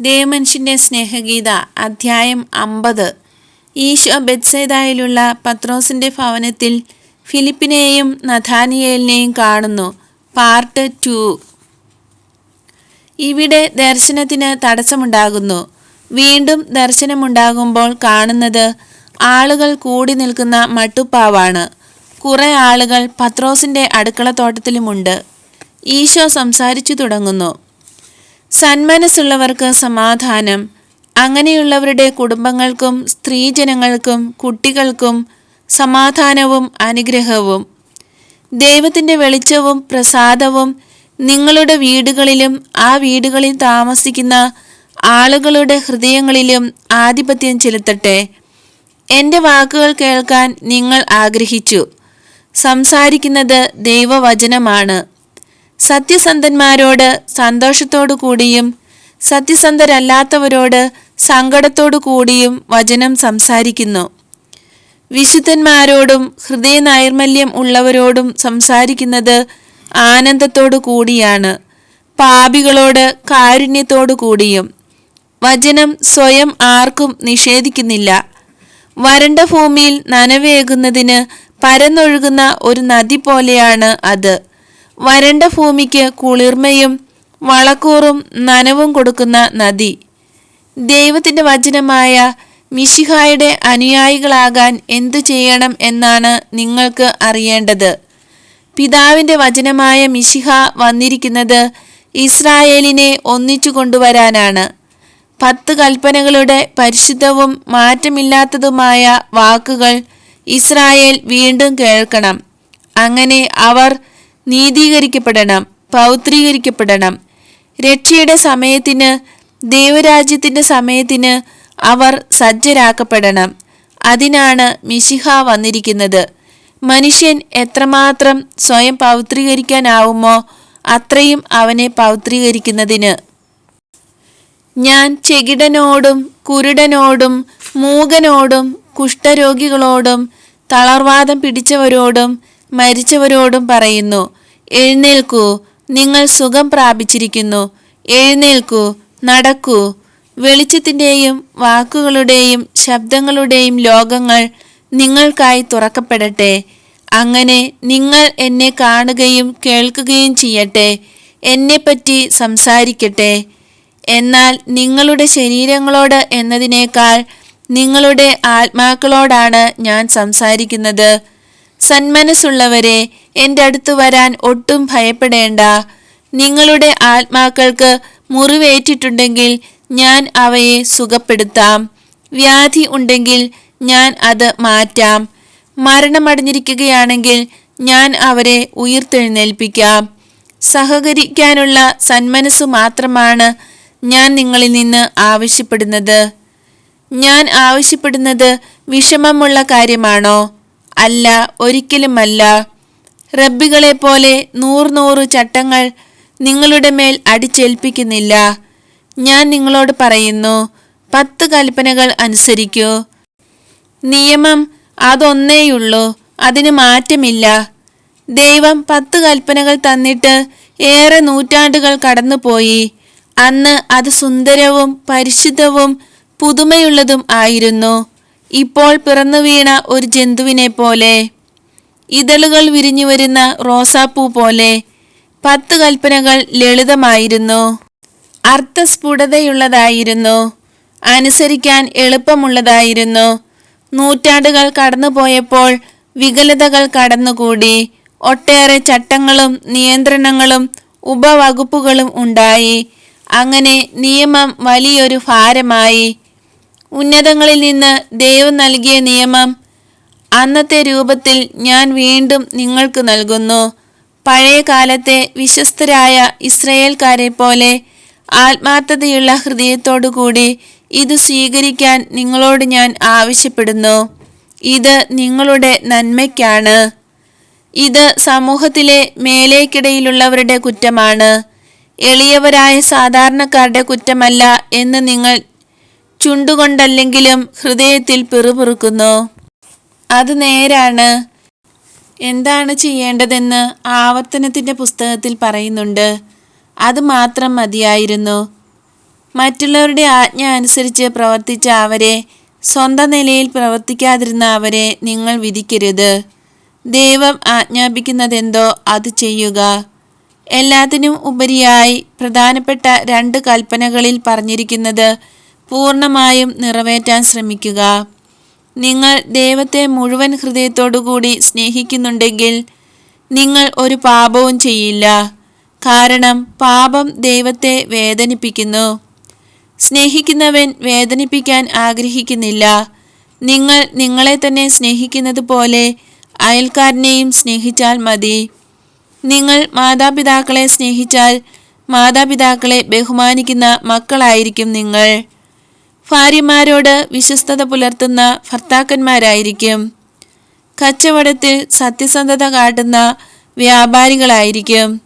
ദേവമനുഷ്യന്റെ സ്നേഹഗീത അധ്യായം അമ്പത്. ഈശോ ബെത്സൈദായിലുള്ള പത്രോസിന്റെ ഭവനത്തിൽ ഫിലിപ്പിനെയും നഥാനിയേലിനെയും കാണുന്നു. Part two. ഇവിടെ ദർശനത്തിന് തടസ്സമുണ്ടാകുന്നു. വീണ്ടും ദർശനമുണ്ടാകുമ്പോൾ കാണുന്നത് ആളുകൾ കൂടി നിൽക്കുന്ന മട്ടുപ്പാവാണ്. കുറെ ആളുകൾ പത്രോസിന്റെ അടുക്കളത്തോട്ടത്തിലുമുണ്ട്. ഈശോ സംസാരിച്ചു തുടങ്ങുന്നു. സന്മനസ്സുള്ളവർക്ക് സമാധാനം. അങ്ങനെയുള്ളവരുടെ കുടുംബങ്ങൾക്കും സ്ത്രീജനങ്ങൾക്കും കുട്ടികൾക്കും സമാധാനവും അനുഗ്രഹവും. ദൈവത്തിന്റെ വെളിച്ചവും പ്രസാദവും നിങ്ങളുടെ വീടുകളിലും ആ വീടുകളിൽ താമസിക്കുന്ന ആളുകളുടെ ഹൃദയങ്ങളിലും ആധിപത്യം ചെലുത്തട്ടെ. എന്റെ വാക്കുകൾ കേൾക്കാൻ നിങ്ങൾ ആഗ്രഹിച്ചു. സംസാരിക്കുന്നത് ദൈവവചനമാണ്. സത്യസന്ധന്മാരോട് സന്തോഷത്തോടു കൂടിയും സത്യസന്ധരല്ലാത്തവരോട് സങ്കടത്തോടു കൂടിയും വചനം സംസാരിക്കുന്നു. വിശുദ്ധന്മാരോടും ഹൃദയ നൈർമല്യം ഉള്ളവരോടും സംസാരിക്കുന്നത് ആനന്ദത്തോടു കൂടിയാണ്. പാപികളോട് കാരുണ്യത്തോടു കൂടിയും. വചനം സ്വയം ആർക്കും നിഷേധിക്കുന്നില്ല. വരണ്ട ഭൂമിയിൽ നനവേകുന്നതിന് പരന്നൊഴുകുന്ന ഒരു നദി പോലെയാണ് അത്. വരണ്ട ഭൂമിക്ക് കുളിർമയും വളക്കൂറും നനവും കൊടുക്കുന്ന നദി. ദൈവത്തിന്റെ വചനമായ മിശിഹായുടെ അനുയായികളാകാൻ എന്തു ചെയ്യണം എന്നാണ് നിങ്ങൾക്ക് അറിയേണ്ടത്. പിതാവിന്റെ വചനമായ മിശിഹ വന്നിരിക്കുന്നത് ഇസ്രായേലിനെ ഒന്നിച്ചു കൊണ്ടുവരാനാണ്. പത്ത് കൽപ്പനകളുടെ പരിശുദ്ധവും മാറ്റമില്ലാത്തതുമായ വാക്കുകൾ ഇസ്രായേൽ വീണ്ടും കേൾക്കണം. അങ്ങനെ അവർ നീതീകരിക്കപ്പെടണം പൗത്രീകരിക്കപ്പെടണം. രക്ഷയുടെ സമയത്തിന് ദൈവരാജ്യത്തിന്റെ സമയത്തിന് അവർ സജ്ജരാക്കപ്പെടണം. അതിനാണ് മിശിഹ വന്നിരിക്കുന്നത്. മനുഷ്യൻ എത്രമാത്രം സ്വയം പൗത്രീകരിക്കാനാവുമോ അത്രയും അവനെ പൗത്രീകരിക്കുന്നതിന്. ഞാൻ ചെകിടനോടും കുരുടനോടും മൂകനോടും കുഷ്ഠരോഗികളോടും തളർവാദം പിടിച്ചവരോടും മരിച്ചവരോടും പറയുന്നു എഴുന്നേൽക്കൂ നിങ്ങൾ സുഖം പ്രാപിച്ചിരിക്കുന്നു. എഴുന്നേൽക്കൂ നടക്കൂ. വെളിച്ചത്തിന്റെയും വാക്കുകളുടെയും ശബ്ദങ്ങളുടെയും ലോകങ്ങൾ നിങ്ങൾക്കായി തുറക്കപ്പെടട്ടെ. അങ്ങനെ നിങ്ങൾ എന്നെ കാണുകയും കേൾക്കുകയും ചെയ്യട്ടെ. എന്നെപ്പറ്റി സംസാരിക്കട്ടെ. എന്നാൽ നിങ്ങളുടെ ശരീരങ്ങളോട് എന്നതിനേക്കാൾ നിങ്ങളുടെ ആത്മാക്കളോടാണ് ഞാൻ സംസാരിക്കുന്നത്. സന്മനസ്സുള്ളവരെ എന്റെ അടുത്ത് വരാൻ ഒട്ടും ഭയപ്പെടേണ്ട. നിങ്ങളുടെ ആത്മാക്കൾക്ക് മുറിവേറ്റിട്ടുണ്ടെങ്കിൽ ഞാൻ അവയെ സുഖപ്പെടുത്താം. വ്യാധി ഉണ്ടെങ്കിൽ ഞാൻ അത് മാറ്റാം. മരണമടഞ്ഞിരിക്കുകയാണെങ്കിൽ ഞാൻ അവരെ ഉയർത്തെഴുന്നേൽപ്പിക്കാം. സഹകരിക്കാനുള്ള സന്മനസ്സു മാത്രമാണ് ഞാൻ നിങ്ങളിൽ നിന്ന് ആവശ്യപ്പെടുന്നത്. ഞാൻ ആവശ്യപ്പെടുന്നത് വിഷമമുള്ള കാര്യമാണോ? അല്ല ഒരിക്കലുമല്ല. റബ്ബികളെ പോലെ നൂറ് നൂറ് ചട്ടങ്ങൾ നിങ്ങളുടെ മേൽ അടിച്ചേൽപ്പിക്കുന്നില്ല. ഞാൻ നിങ്ങളോട് പറയുന്നു പത്ത് കൽപ്പനകൾ അനുസരിക്കൂ. നിയമം അതൊന്നേയുള്ളൂ അതിന് മാറ്റമില്ല. ദൈവം പത്ത് കൽപ്പനകൾ തന്നിട്ട് ഏറെ നൂറ്റാണ്ടുകൾ കടന്നുപോയി. അന്ന് അത് സുന്ദരവും പരിശുദ്ധവും പുതുമയുള്ളതും ആയിരുന്നു. ഇപ്പോൾ പിറന്നു വീണ ഒരു ജന്തുവിനെ പോലെ ഇതളുകൾ വിരിഞ്ഞു വരുന്ന റോസാപ്പൂ പോലെ പത്ത് കൽപ്പനകൾ ലളിതമായിരുന്നു. അർത്ഥസ്ഫുടതയുള്ളതായിരുന്നു. അനുസരിക്കാൻ എളുപ്പമുള്ളതായിരുന്നു. നൂറ്റാണ്ടുകൾ കടന്നുപോയപ്പോൾ വികലതകൾ കടന്നുകൂടി. ഒട്ടേറെ ചട്ടങ്ങളും നിയന്ത്രണങ്ങളും ഉപവകുപ്പുകളും ഉണ്ടായി. അങ്ങനെ നിയമം വലിയൊരു ഭാരമായി. ഉന്നതങ്ങളിൽ നിന്ന് ദൈവം നൽകിയ നിയമം അന്നത്തെ രൂപത്തിൽ ഞാൻ വീണ്ടും നിങ്ങൾക്ക് നൽകുന്നു. പഴയ കാലത്തെ വിശ്വസ്തരായ ഇസ്രയേൽക്കാരെ പോലെ ആത്മാർത്ഥതയുള്ള ഹൃദയത്തോടുകൂടി ഇത് സ്വീകരിക്കാൻ നിങ്ങളോട് ഞാൻ ആവശ്യപ്പെടുന്നു. ഇത് നിങ്ങളുടെ നന്മയ്ക്കാണ്. ഇത് സമൂഹത്തിലെ മേലേക്കിടയിലുള്ളവരുടെ കുറ്റമാണ്. എളിയവരായ സാധാരണക്കാരുടെ കുറ്റമല്ല എന്ന് നിങ്ങൾ ചുണ്ടുകൊണ്ടല്ലെങ്കിലും ഹൃദയത്തിൽ പിറുപിറുക്കുന്നു. അത് നേരാണ്. എന്താണ് ചെയ്യേണ്ടതെന്ന് ആവർത്തനത്തിന്റെ പുസ്തകത്തിൽ പറയുന്നുണ്ട്. അത് മാത്രം മതിയായിരുന്നു. മറ്റുള്ളവരുടെ ആജ്ഞ അനുസരിച്ച് പ്രവർത്തിച്ച അവരെ സ്വന്തം നിലയിൽ പ്രവർത്തിക്കാതിരുന്ന അവരെ നിങ്ങൾ വിധിക്കരുത്. ദൈവം ആജ്ഞാപിക്കുന്നതെന്തോ അത് ചെയ്യുക. എല്ലാത്തിനും ഉപരിയായി പ്രധാനപ്പെട്ട രണ്ട് കൽപ്പനകളിൽ പറഞ്ഞിരിക്കുന്നത് പൂർണമായും നിറവേറ്റാൻ ശ്രമിക്കുക. നിങ്ങൾ ദൈവത്തെ മുഴുവൻ ഹൃദയത്തോടുകൂടി സ്നേഹിക്കുന്നുണ്ടെങ്കിൽ നിങ്ങൾ ഒരു പാപവും ചെയ്യില്ല. കാരണം പാപം ദൈവത്തെ വേദനിപ്പിക്കുന്നു. സ്നേഹിക്കുന്നവൻ വേദനിപ്പിക്കാൻ ആഗ്രഹിക്കുന്നില്ല. നിങ്ങൾ നിങ്ങളെ തന്നെ സ്നേഹിക്കുന്നത് പോലെ അയൽക്കാരനെയും സ്നേഹിച്ചാൽ മതി. നിങ്ങൾ മാതാപിതാക്കളെ സ്നേഹിച്ചാൽ മാതാപിതാക്കളെ ബഹുമാനിക്കുന്ന മക്കളായിരിക്കും നിങ്ങൾ. ഭാര്യമാരോട് വിശ്വസ്തത പുലർത്തുന്ന ഭർത്താക്കന്മാരായിരിക്കും. കച്ചവടത്തിൽ സത്യസന്ധത കാട്ടുന്ന വ്യാപാരികളായിരിക്കും.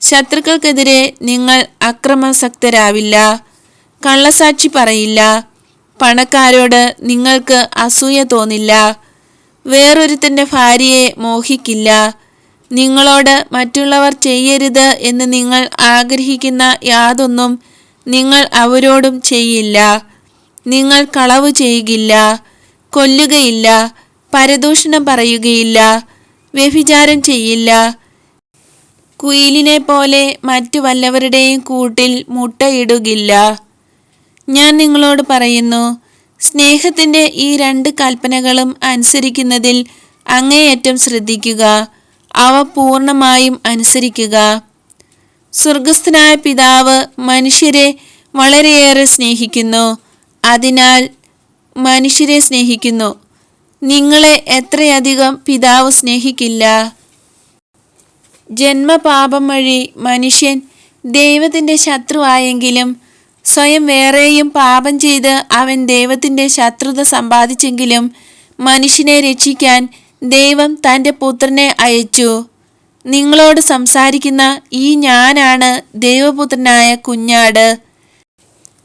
ശത്രുക്കൾക്കെതിരെ നിങ്ങൾ അക്രമാസക്തരാവില്ല. കള്ളസാക്ഷി പറയില്ല. പണക്കാരോട് നിങ്ങൾക്ക് അസൂയ തോന്നില്ല. വേറൊരുത്തന്റെ ഭാര്യയെ മോഹിക്കില്ല. നിങ്ങളോട് മറ്റുള്ളവർ ചെയ്യരുത് എന്ന് നിങ്ങൾ ആഗ്രഹിക്കുന്ന യാതൊന്നും നിങ്ങൾ അവരോടും ചെയ്യില്ല. നിങ്ങൾ കളവ് ചെയ്യുകയില്ല കൊല്ലുകയില്ല പരദൂഷണം പറയുകയില്ല വ്യഭിചാരം ചെയ്യില്ല. കുയിലിനെ പോലെ മറ്റു വല്ലവരുടെയും കൂട്ടിൽ മുട്ടയിടുകില്ല ഞാൻ നിങ്ങളോട് പറയുന്നു സ്നേഹത്തിന്റെ ഈ രണ്ട് കൽപ്പനകളും അനുസരിക്കുന്നതിൽ അങ്ങേയറ്റം ശ്രദ്ധിക്കുക അവ പൂർണമായും അനുസരിക്കുക. സ്വർഗസ്ഥനായ പിതാവ് മനുഷ്യരെ വളരെയേറെ സ്നേഹിക്കുന്നു. അതിനാൽ മനുഷ്യരെ സ്നേഹിക്കുന്നു. നിങ്ങളെ എത്രയധികം പിതാവ് സ്നേഹിക്കില്ല. ജന്മപാപം വഴി മനുഷ്യൻ ദൈവത്തിന്റെ ശത്രുവായെങ്കിലും സ്വയം വേറെയും പാപം ചെയ്ത് അവൻ ദൈവത്തിന്റെ ശത്രുത സമ്പാദിച്ചെങ്കിലും മനുഷ്യനെ രക്ഷിക്കാൻ ദൈവം തന്റെ പുത്രനെ അയച്ചു. നിങ്ങളോട് സംസാരിക്കുന്ന ഈ ഞാനാണ് ദൈവപുത്രനായ കുഞ്ഞാട്.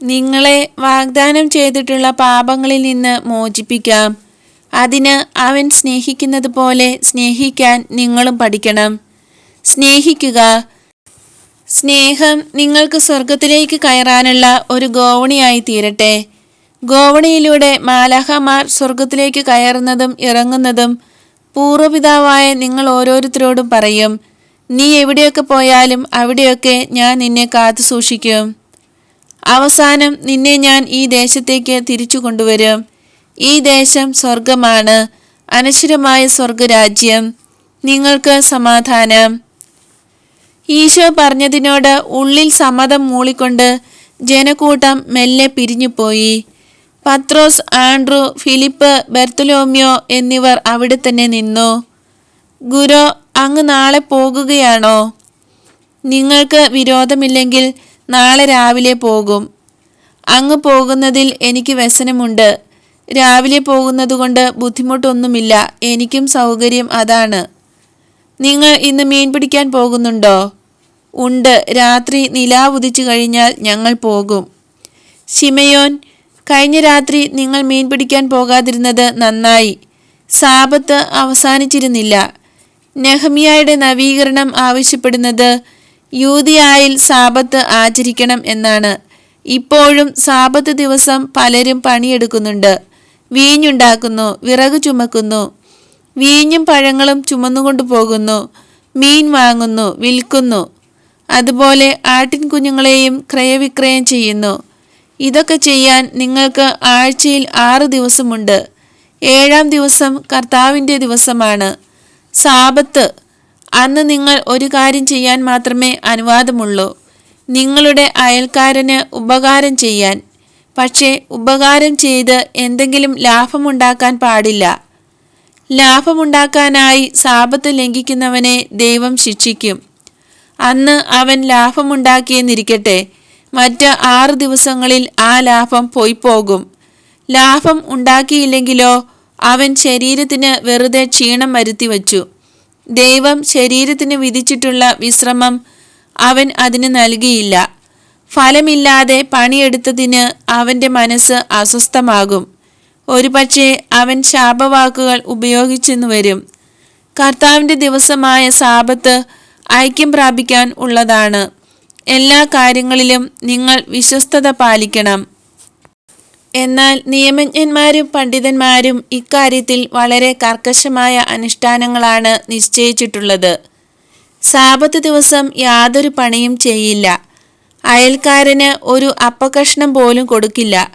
നിങ്ങളെ വാഗ്ദാനം ചെയ്തിട്ടുള്ള പാപങ്ങളിൽ നിന്ന് മോചിപ്പിക്കാം. അതിന് അവൻ സ്നേഹിക്കുന്നത് പോലെ സ്നേഹിക്കാൻ നിങ്ങളും പഠിക്കണം. സ്നേഹിക്കുക. സ്നേഹം നിങ്ങൾക്ക് സ്വർഗത്തിലേക്ക് കയറാനുള്ള ഒരു ഗോവണിയായി തീരട്ടെ. ഗോവണിയിലൂടെ മാലാഹമാർ സ്വർഗത്തിലേക്ക് കയറുന്നതും ഇറങ്ങുന്നതും പൂർവപിതാവായ നിങ്ങൾ ഓരോരുത്തരോടും പറയും. നീ എവിടെയൊക്കെ പോയാലും അവിടെയൊക്കെ ഞാൻ നിന്നെ കാത്തു സൂക്ഷിക്കും അവസാനം നിന്നെ ഞാൻ ഈ ദേശത്തേക്ക് തിരിച്ചു കൊണ്ടുവരും. ഈ ദേശം സ്വർഗമാണ് അനശ്വരമായ സ്വർഗരാജ്യം നിങ്ങൾക്ക് സമാധാനം. ഈശോ പറഞ്ഞതിനോട് ഉള്ളിൽ സമ്മതം മൂളിക്കൊണ്ട് ജനക്കൂട്ടം മെല്ലെ പിരിഞ്ഞുപോയി. പത്രോസ് ആൻഡ്രു ഫിലിപ്പ് ബെർത്തലോമിയോ എന്നിവർ അവിടെ തന്നെ നിന്നു. ഗുരു അങ്ങ് നാളെ പോകുകയാണോ? നിങ്ങൾക്ക് വിരോധമില്ലെങ്കിൽ നാളെ രാവിലെ പോകും. അങ്ങ് പോകുന്നതിൽ എനിക്ക് വ്യസനമുണ്ട്. രാവിലെ പോകുന്നതുകൊണ്ട് ബുദ്ധിമുട്ടൊന്നുമില്ല. എനിക്കും സൗകര്യം അതാണ്. നിങ്ങൾ ഇന്ന് മീൻ പിടിക്കാൻ പോകുന്നുണ്ടോ? ഉണ്ട്. രാത്രി നിലാവുദിച്ചു കഴിഞ്ഞാൽ ഞങ്ങൾ പോകും. ശിമയോൻ കഴിഞ്ഞ രാത്രി നിങ്ങൾ മീൻ പിടിക്കാൻ പോകാതിരുന്നത് നന്നായി. സാപത്ത് അവസാനിച്ചിരുന്നില്ല. നെഹമിയായുടെ നവീകരണം ആവശ്യപ്പെടുന്നത് യൂതിയായിൽ സാപത്ത് ആചരിക്കണം എന്നാണ്. ഇപ്പോഴും സാപത്ത് ദിവസം പലരും പണിയെടുക്കുന്നുണ്ട്. വീഞ്ഞുണ്ടാക്കുന്നു വിറക് ചുമക്കുന്നു. വീഞ്ഞും പഴങ്ങളും ചുമന്നുകൊണ്ട് പോകുന്നു. മീൻ വാങ്ങുന്നു വിൽക്കുന്നു. അതുപോലെ ആട്ടിൻ കുഞ്ഞുങ്ങളെയും ക്രയവിക്രയം ചെയ്യുന്നു. ഇതൊക്കെ ചെയ്യാൻ നിങ്ങൾക്ക് ആഴ്ചയിൽ ആറ് ദിവസമുണ്ട്. ഏഴാം ദിവസം കർത്താവിന്റെ ദിവസമാണ്. സാപത്ത് അന്ന് നിങ്ങൾ ഒരു കാര്യം ചെയ്യാൻ മാത്രമേ അനുവാദമുള്ളൂ. നിങ്ങളുടെ അയൽക്കാരന് ഉപകാരം ചെയ്യാൻ. പക്ഷേ ഉപകാരം ചെയ്ത് എന്തെങ്കിലും ലാഭമുണ്ടാക്കാൻ പാടില്ല. ലാഭമുണ്ടാക്കാനായി സാപത്ത് ലംഘിക്കുന്നവനെ ദൈവം ശിക്ഷിക്കും. അന്ന് അവൻ ലാഭമുണ്ടാക്കിയെന്നിരിക്കട്ടെ. മറ്റ് ആറ് ദിവസങ്ങളിൽ ആ ലാഭം പോയിപ്പോകും ലാഭം ഉണ്ടാക്കിയില്ലെങ്കിലോ അവൻ ശരീരത്തിന് വെറുതെ ക്ഷീണം വരുത്തി വച്ചു ദൈവം ശരീരത്തിന് വിധിച്ചിട്ടുള്ള വിശ്രമം അവൻ അതിന് നൽകിയില്ല. ഫലമില്ലാതെ പണിയെടുത്തതിന് അവന്റെ മനസ്സ് അസ്വസ്ഥമാകും. ഒരുപക്ഷെ അവൻ ശാപവാക്കുകൾ ഉപയോഗിച്ചെന്നു വരും. കർത്താവിന്റെ ദിവസമായ സാപത്ത് ഐക്യം പ്രാപിക്കാൻ ഉള്ളതാണ്. എല്ലാ കാര്യങ്ങളിലും നിങ്ങൾ വിശ്വസ്തത പാലിക്കണം. എന്നാൽ നിയമജ്ഞന്മാരും പണ്ഡിതന്മാരും ഇക്കാര്യത്തിൽ വളരെ കർക്കശമായ അനുഷ്ഠാനങ്ങളാണ് നിശ്ചയിച്ചിട്ടുള്ളത്. സാപത്ത് ദിവസം യാതൊരു പണിയും ചെയ്യില്ല. അയൽക്കാരന് ഒരു അപ്പകഷ്ണം പോലും കൊടുക്കില്ല.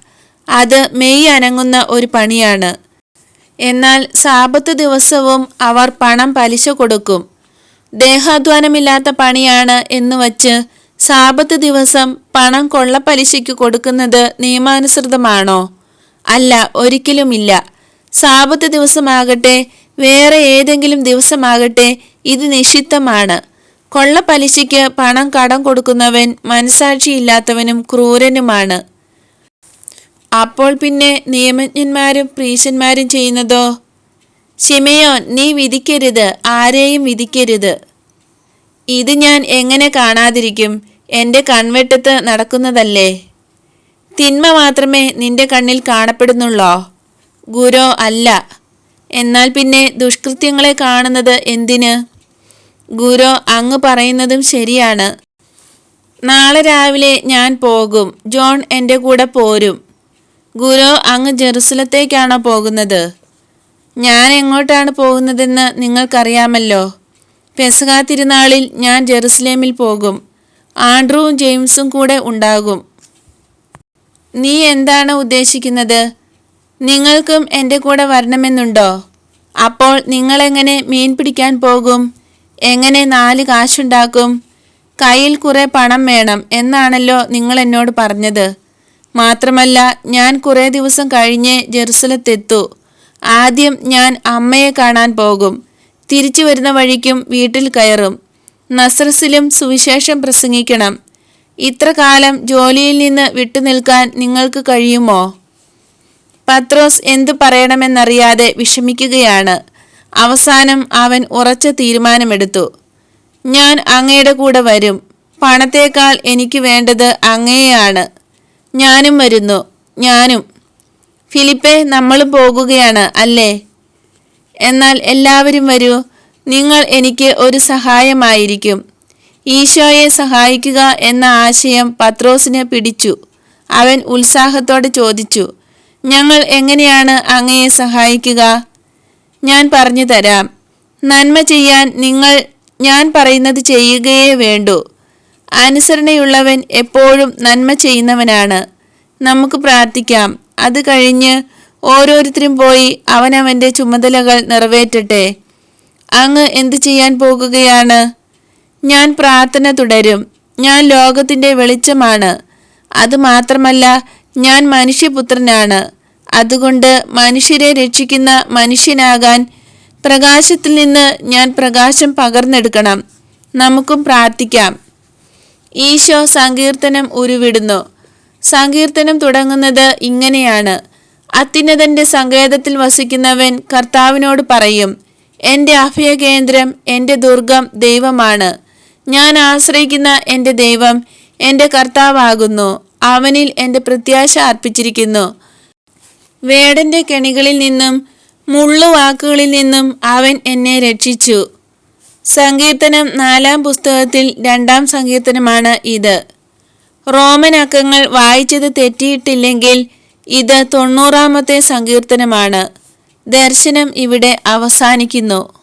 അത് മെയ് അനങ്ങുന്ന ഒരു പണിയാണ്. എന്നാൽ സാപത്ത് ദിവസവും അവർ പണം പലിശ കൊടുക്കും. ദേഹാധ്വാനമില്ലാത്ത പണിയാണ് എന്ന് വച്ച് സാപത്ത് ദിവസം പണം കൊള്ളപ്പലിശയ്ക്ക് കൊടുക്കുന്നത് നിയമാനുസൃതമാണോ? അല്ല ഒരിക്കലുമില്ല. സാപത്ത് ദിവസമാകട്ടെ വേറെ ഏതെങ്കിലും ദിവസമാകട്ടെ ഇത് നിഷിദ്ധമാണ്. കൊള്ളപ്പലിശയ്ക്ക് പണം കടം കൊടുക്കുന്നവൻ മനസാക്ഷിയില്ലാത്തവനും ക്രൂരനുമാണ്. അപ്പോൾ പിന്നെ നിയമജ്ഞന്മാരും പ്രീശന്മാരും ചെയ്യുന്നതോ? ശിമയോൻ നീ വിധിക്കരുത് ആരെയും വിധിക്കരുത്. ഇത് ഞാൻ എങ്ങനെ കാണാതിരിക്കും? എന്റെ കൺവെട്ടത്ത് നടക്കുന്നതല്ലേ? തിന്മ മാത്രമേ നിന്റെ കണ്ണിൽ കാണപ്പെടുന്നുള്ളോ? ഗുരു അല്ല. എന്നാൽ പിന്നെ ദുഷ്കൃത്യങ്ങളെ കാണുന്നത് എന്തിന്? ഗുരു അങ്ങ് പറയുന്നതും ശരിയാണ്. നാളെ രാവിലെ ഞാൻ പോകും. ജോൺ എന്റെ കൂടെ പോരും. ഗുരു അങ്ങ് ജെറുസലത്തേക്കാണോ പോകുന്നത്? ഞാൻ എങ്ങോട്ടാണ് പോകുന്നതെന്ന് നിങ്ങൾക്കറിയാമല്ലോ. പെസുകാ തിരുനാളിൽ ഞാൻ ജെറുസലേമിൽ പോകും. ആൻഡ്രൂവും ജെയിംസും കൂടെ ഉണ്ടാകും. നീ എന്താണ് ഉദ്ദേശിക്കുന്നത്? നിങ്ങൾക്കും എന്റെ കൂടെ വരണമെന്നുണ്ടോ? അപ്പോൾ നിങ്ങളെങ്ങനെ മീൻ പിടിക്കാൻ പോകും? എങ്ങനെ നാല് കാശുണ്ടാക്കും? കയ്യിൽ കുറേ പണം വേണം എന്നാണല്ലോ നിങ്ങൾ എന്നോട് പറഞ്ഞത്. മാത്രമല്ല ഞാൻ കുറേ ദിവസം കഴിഞ്ഞേ ജെറുസലത്തെത്തു. ആദ്യം ഞാൻ അമ്മയെ കാണാൻ പോകും. തിരിച്ചു വരുന്ന വഴിക്കും വീട്ടിൽ കയറും. നസ്രസിലും സുവിശേഷം പ്രസംഗിക്കണം. ഇത്ര കാലം ജോലിയിൽ നിന്ന് വിട്ടുനിൽക്കാൻ നിങ്ങൾക്ക് കഴിയുമോ? പത്രോസ് എന്തു പറയണമെന്നറിയാതെ വിഷമിക്കുകയാണ്. അവസാനം അവൻ ഉറച്ച തീരുമാനമെടുത്തു. ഞാൻ അങ്ങയുടെ കൂടെ വരും. പണത്തേക്കാൾ എനിക്ക് വേണ്ടത് അങ്ങയെയാണ്. ഞാനും വരുന്നു. ഞാനും. ഫിലിപ്പെ നമ്മളും പോകുകയാണ് അല്ലേ? എന്നാൽ എല്ലാവരും വരൂ. നിങ്ങൾ എനിക്ക് ഒരു സഹായമായിരിക്കും. ഈശോയെ സഹായിക്കുക എന്ന ആശയം പത്രോസിന് പിടിച്ചു. അവൻ ഉത്സാഹത്തോടെ ചോദിച്ചു ഞങ്ങൾ എങ്ങനെയാണ് അങ്ങയെ സഹായിക്കുക? ഞാൻ പറഞ്ഞു തരാം. നന്മ ചെയ്യാൻ നിങ്ങൾ ഞാൻ പറയുന്നത് ചെയ്യുകയേ വേണ്ടൂ. അനുസരണയുള്ളവൻ എപ്പോഴും നന്മ ചെയ്യുന്നവനാണ്. നമുക്ക് പ്രാർത്ഥിക്കാം. അത് കഴിഞ്ഞ് ഓരോരുത്തരും പോയി അവനവന്റെ ചുമതലകൾ നിറവേറ്റട്ടെ. അങ്ങ് എന്തു ചെയ്യാൻ പോകുകയാണ്? ഞാൻ പ്രാർത്ഥന തുടരും. ഞാൻ ലോകത്തിന്റെ വെളിച്ചമാണ്. അതുമാത്രമല്ല ഞാൻ മനുഷ്യപുത്രനാണ്. അതുകൊണ്ട് മനുഷ്യരെ രക്ഷിക്കുന്ന മനുഷ്യനാകാൻ പ്രകാശത്തിൽ നിന്ന് ഞാൻ പ്രകാശം പകർന്നെടുക്കണം. നമുക്കും പ്രാർത്ഥിക്കാം. ഈശോ സങ്കീർത്തനം ഉരുവിടുന്നു. സങ്കീർത്തനം തുടങ്ങുന്നത് ഇങ്ങനെയാണ്. അത്യുന്നതന്റെ സങ്കേതത്തിൽ വസിക്കുന്നവൻ കർത്താവിനോട് പറയും എന്റെ അഭയകേന്ദ്രം എന്റെ ദുർഗം ദൈവമാണ്. ഞാൻ ആശ്രയിക്കുന്ന എന്റെ ദൈവം എന്റെ കർത്താവാകുന്നു. അവനിൽ എന്റെ പ്രത്യാശ അർപ്പിച്ചിരിക്കുന്നു. വേടന്റെ കെണികളിൽ നിന്നും മുള്ളുവാക്കുകളിൽ നിന്നും അവൻ എന്നെ രക്ഷിച്ചു. സങ്കീർത്തനം നാലാം പുസ്തകത്തിൽ രണ്ടാം സങ്കീർത്തനമാണ് ഇത്. റോമൻ അക്കങ്ങൾ വായിച്ചത് തെറ്റിയിട്ടില്ലെങ്കിൽ ഇത് തൊണ്ണൂറാമത്തെ സങ്കീർത്തനമാണ്. ദർശനം ഇവിടെ അവസാനിക്കുന്നു.